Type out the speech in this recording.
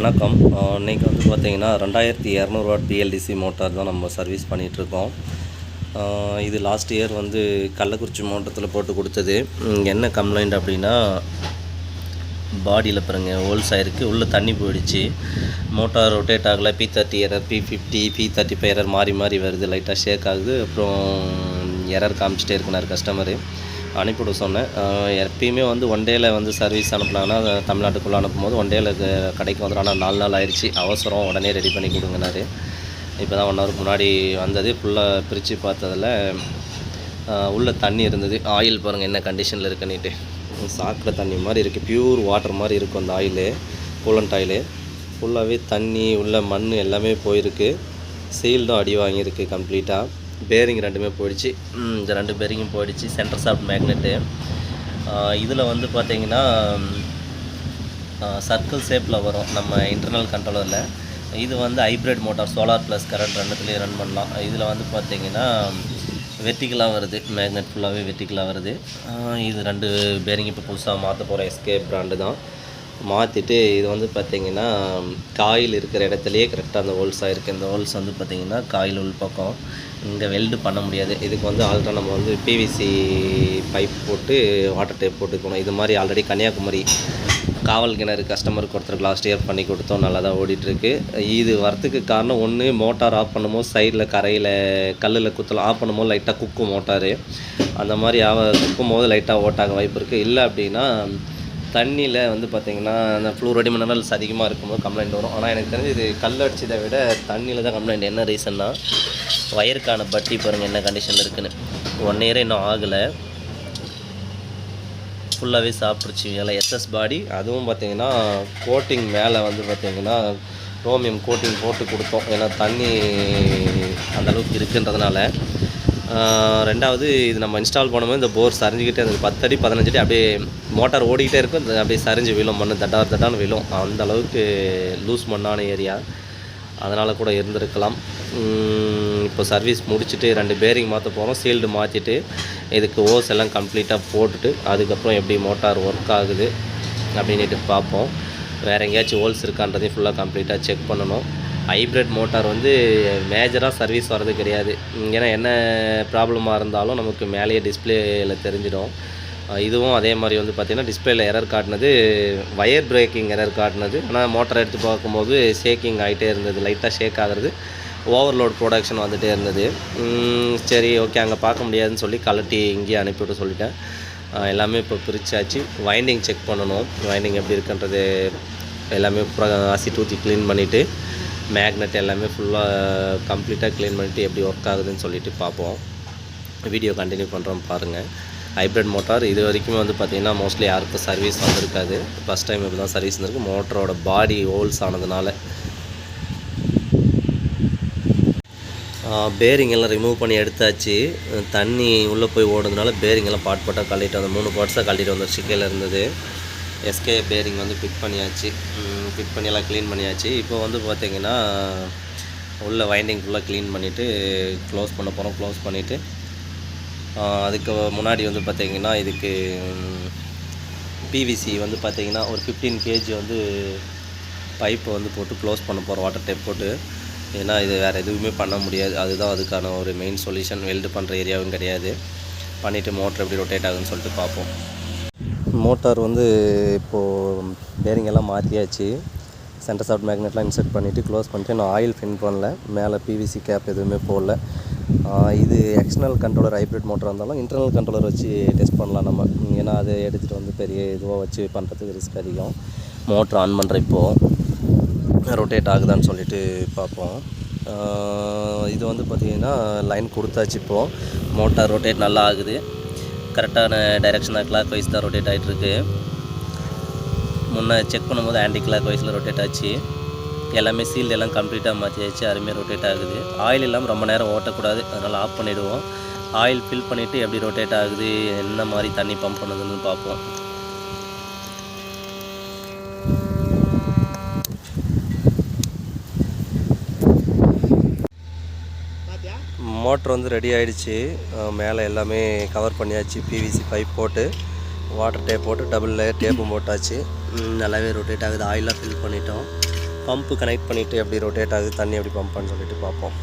வணக்கம். இன்றைக்கி வந்து பார்த்தீங்கன்னா ரெண்டாயிரத்தி இரநூறுவா பிஎல்டிசி மோட்டார் தான் நம்ம சர்வீஸ் பண்ணிகிட்ருக்கோம். இது லாஸ்ட் இயர் வந்து கள்ளக்குறிச்சி மாவட்டத்தில் போட்டு கொடுத்தது. என்ன கம்ப்ளைண்ட் அப்படின்னா பாடியில் பாருங்க ஹோல்ஸ் ஆயிருக்கு உள்ளே தண்ணி போயிடுச்சு. மோட்டார் ரொட்டேட் ஆகலை B thirty error B fifty B thirty five error மாறி மாறி வருது லைட்டாக ஷேக் ஆகுது. அப்புறம் எரர் காமிச்சிட்டே இருக்கிறார் கஸ்டமரு அனுப்பிவிட சொன்னேன். எப்பயுமே வந்து ஒன் டேயில் வந்து சர்வீஸ் அனுப்புனாங்கன்னா தமிழ்நாட்டுக்குள்ளே அனுப்பும்போது ஒன் டேயில் கடைக்கு வந்துடும் ஆனால் நாலு நாள் ஆயிடுச்சு. அவசரம். உடனே ரெடி பண்ணி கொடுங்கனாரு இப்போ தான் ஒன் ஹவருக்கு முன்னாடி வந்தது. ஃபுல்லாக பிரித்து பார்த்ததில் உள்ளே உள்ள தண்ணி இருந்தது. ஆயில் பாருங்கள் என்ன கண்டிஷனில் இருக்குன்னுட்டு. சாக்கடை தண்ணி மாதிரி இருக்குது பியூர் வாட்டர் மாதிரி இருக்கும் அந்த ஆயிலு கூலண்ட் ஆயிலு ஃபுல்லாகவே தண்ணி உள்ள மண் எல்லாமே போயிருக்கு. சீல்டும் அடி வாங்கியிருக்கு கம்ப்ளீட்டாக பேரிங் ரெண்டுமே போயிடுச்சு. இந்த ரெண்டு பேரிங்கும் போயிடுச்சு. சென்டர் சாஃப்ட் மேக்னெட்டு இதில் வந்து பார்த்தீங்கன்னா சர்க்கிள் ஷேப்பில் வரும். நம்ம இன்டர்னல் கண்ட்ரோலரில் இது வந்து hybrid motor solar plus current ரெண்டுத்துலேயும் run பண்ணலாம். இதில் வந்து பார்த்தீங்கன்னா வெர்டிக்கலாக வருது. மேக்னெட் ஃபுல்லாகவே வெர்டிக்கலாக வருது. இது ரெண்டு பேரிங் இப்போ புதுசாக மாற்ற போகிற எஸ்கே பிராண்டு தான். மாற்றிட்டு இது வந்து பார்த்திங்கன்னா காயில் இருக்கிற இடத்துலையே கரெக்டாக அந்த ஹோல்ஸாக இருக்குது இந்த ஹோல்ஸ் வந்து பார்த்திங்கன்னா காயில் உள் பக்கம் இங்கே வெல்டு பண்ண முடியாது. இதுக்கு வந்து ஆல்ரெடி நம்ம வந்து பிவிசி பைப் போட்டு வாட்டர் டேப் போட்டுக்கணும். இது மாதிரி ஆல்ரெடி கன்னியாகுமரி காவல் கிணறு கஸ்டமருக்கு ஒருத்தருக்கு லாஸ்ட் இயர் பண்ணி கொடுத்தோம். நல்லா தான் ஓடிட்டுருக்கு. இது வரத்துக்கு காரணம் ஒன்று மோட்டார் ஆஃப் பண்ணும்போது சைடில் கரையில் கல்லில் குத்தலாம் ஆஃப் பண்ணும்போது லைட்டாக குக்கும் மோட்டாரு அந்த மாதிரி ஆவ குக்கும் போது லைட்டாக ஓட்டாக வாய்ப்பு இருக்குது இல்லை அப்படின்னா தண்ணியில் வந்து பார்த்திங்கன்னா அந்த ஃப்ளூரடி மினரல்ஸ் அதிகமாக இருக்கும்போது கம்ப்ளைண்ட் வரும். ஆனால் எனக்கு தெரிஞ்சு இது கல் அடிச்சதை விட தண்ணியில் தான் கம்ப்ளைண்ட் என்ன ரீசன்னா வயருக்கான பட்டி பாருங்கள் என்ன கண்டிஷனில் இருக்குன்னு. ஒன் இயர் இன்னும் ஆகலை. ஃபுல்லாகவே சாப்பிட்ருச்சு எல்லாம் எஸ்எஸ் பாடி அதுவும் பார்த்தீங்கன்னா கோட்டிங் மேலே வந்து பார்த்திங்கன்னா ரோமியம் கோட்டிங் போட்டு கொடுத்தோம். ஏன்னா தண்ணி அந்தளவுக்கு இருக்குன்றதுனால. ரெண்டாவது இது நம்ம இன்ஸ்டால் பண்ணும்போது இந்த போர் சரிஞ்சுக்கிட்டே இருந்தது. பத்தடி பதினஞ்சு அடி அப்படியே மோட்டார் ஓடிக்கிட்டே இருக்கும். அப்படியே சரிஞ்சு விழும். மண் தட்டார் தட்டான்னு விழும். அந்த அளவுக்கு லூஸ் மண்ணான ஏரியா. அதனால் கூட இருந்திருக்கலாம். இப்போ சர்வீஸ் முடிச்சுட்டு ரெண்டு பேரிங் மாற்ற போகிறோம் சீல்டு மாற்றிட்டு இதுக்கு ஓஸ் எல்லாம் கம்ப்ளீட்டாக போட்டுட்டு அதுக்கப்புறம் எப்படி மோட்டார் ஒர்க் ஆகுது அப்படின்ட்டு பார்ப்போம். வேறு எங்கேயாச்சும் ஹோல்ஸ் இருக்கான்றதையும் ஃபுல்லாக கம்ப்ளீட்டாக செக் பண்ணணும். ஹைப்ரிட் மோட்டார் வந்து மேஜராக சர்வீஸ் வர்றது கிடையாது. ஏன்னா என்ன ப்ராப்ளமாக இருந்தாலும் நமக்கு மேலேயே டிஸ்பிளேயில் தெரிஞ்சிடும். இதுவும் அதே மாதிரி வந்து பார்த்திங்கன்னா டிஸ்பிளேயில் எரர் காட்டினது வயர் பிரேக்கிங் எரர் காட்டினது. ஆனால் மோட்டர் எடுத்து பார்க்கும்போது ஷேக்கிங் ஆகிட்டே இருந்தது. லைட்டாக ஷேக் ஆகிறது ஓவர்லோட் ப்ரொடக்ஷன் வந்துகிட்டே இருந்தது. சரி ஓகே அங்கே பார்க்க முடியாதுன்னு சொல்லி கலட்டி இங்கேயே அனுப்பிவிட சொல்லிட்டேன். எல்லாமே இப்போ பிரிச்சாச்சு. வைண்டிங் செக் பண்ணணும். வைண்டிங் எப்படி இருக்குன்றது எல்லாமே அசி தூத்தி க்ளீன் பண்ணிவிட்டு மேக்னெட் எல்லாமே ஃபுல்லாக கம்ப்ளீட்டாக க்ளீன் பண்ணிவிட்டு எப்படி ஒர்க் ஆகுதுன்னு சொல்லிட்டு பார்ப்போம். வீடியோ கண்டினியூ பண்ணுறோம் பாருங்கள் ஹைப்ரிட் மோட்டார் இது வரைக்குமே வந்து பார்த்திங்கன்னா மோஸ்ட்லி யாருக்கும் சர்வீஸ் வந்திருக்காது. ஃபஸ்ட் டைம் இப்போ தான் சர்வீஸ் வந்திருக்கு மோட்டரோட பாடி ஹோல்ஸ் ஆனதுனால. பேரிங் எல்லாம் ரிமூவ் பண்ணி எடுத்தாச்சு. தண்ணி உள்ளே போய் ஓடுறதுனால பேரிங் எல்லாம் பாட் பாட்டாக கழட்டிட்டு வந்து மூணு பார்ட்ஸாக கழட்டிட்டு வந்துருச்சு. கீழே இருந்தது. எஸ்கே பேரிங் வந்து ஃபிட் பண்ணியாச்சு. ஃபிட் பண்ணி எல்லாம் க்ளீன் பண்ணியாச்சு. இப்போ வந்து பார்த்திங்கன்னா உள்ள வைண்டிங் ஃபுல்லாக க்ளீன் பண்ணிவிட்டு க்ளோஸ் பண்ண போகிறோம் க்ளோஸ் பண்ணிவிட்டு அதுக்கு முன்னாடி வந்து பார்த்திங்கன்னா இதுக்கு பிவிசி வந்து பார்த்திங்கன்னா ஒரு ஃபிஃப்டீன் கேஜி வந்து பைப்பை வந்து போட்டு க்ளோஸ் பண்ண போகிறோம் வாட்டர் டேப் போட்டு. ஏன்னா இது வேறு எதுவுமே பண்ண முடியாது. அதுதான் அதுக்கான ஒரு மெயின் சொல்யூஷன் வெல்டு பண்ணுற ஏரியாவும் கிடையாது. பண்ணிவிட்டு மோட்டர் எப்படி ரொட்டேட் ஆகுதுன்னு சொல்லிட்டு பார்ப்போம் மோட்டார் வந்து இப்போது பேரிங் எல்லாம் மாற்றியாச்சு. சென்டர் சாஃப்ட் மேக்னெட்லாம் இன்செர்ட் பண்ணிவிட்டு க்ளோஸ் பண்ணிட்டு நான் ஆயில் ஃபின் பண்ணல. மேலே பிவிசி கேப் எதுவுமே போடல. இது எக்ஸ்டர்னல் கண்ட்ரோலர் ஹைப்ரிட் மோட்டராக இருந்தாலும் இன்டர்னல் கண்ட்ரோலர் வச்சு டெஸ்ட் பண்ணலாம் நம்ம. ஏன்னா அதை எடுத்துகிட்டு வந்து பெரிய இதுவாக வச்சு பண்ணுறதுக்கு ரிஸ்க் அதிகம். மோட்ரு ஆன் பண்ணுற இப்போது ரொட்டேட் ஆகுதான்னு சொல்லிட்டு பார்ப்போம். இது வந்து பார்த்திங்கன்னா லைன் கொடுத்தாச்சு இப்போது மோட்டார் ரொட்டேட் நல்லா ஆகுது. கரெக்டான டைரெக்ஷனாக கிளாக் வைஸ் தான் ரொட்டேட் ஆகிட்டுருக்கு முன்னே செக் பண்ணும்போது ஆன்டி கிளாக் வைஸில் ரொட்டேட் ஆச்சு. எல்லாமே சீல்டு எல்லாம் கம்ப்ளீட்டாக மாற்றியாச்சு அருமையாக ரொட்டேட் ஆகுது. ஆயில் இல்லாமல் ரொம்ப நேரம் ஓட்டக்கூடாது. அதனால் ஆஃப் பண்ணிவிடுவோம் ஆயில் ஃபில் பண்ணிவிட்டு எப்படி ரொட்டேட் ஆகுது என்ன மாதிரி தண்ணி பம்ப் பண்ணுதுன்னு பார்ப்போம். மோட்ரு வந்து ரெடி ஆகிடுச்சு மேலே எல்லாமே கவர் பண்ணியாச்சு. பிவிசி பைப் போட்டு வாட்டர் டேப் போட்டு டபுள் லேயர் டேப்பும் போட்டாச்சு. நல்லாவே ரொட்டேட் ஆகுது. ஆயிலாக ஃபில் பண்ணிட்டோம். பம்ப்பு கனெக்ட் பண்ணிவிட்டு எப்படி ரொட்டேட் ஆகுது தண்ணி எப்படி பம்ப்னு சொல்லிட்டு பார்ப்போம்.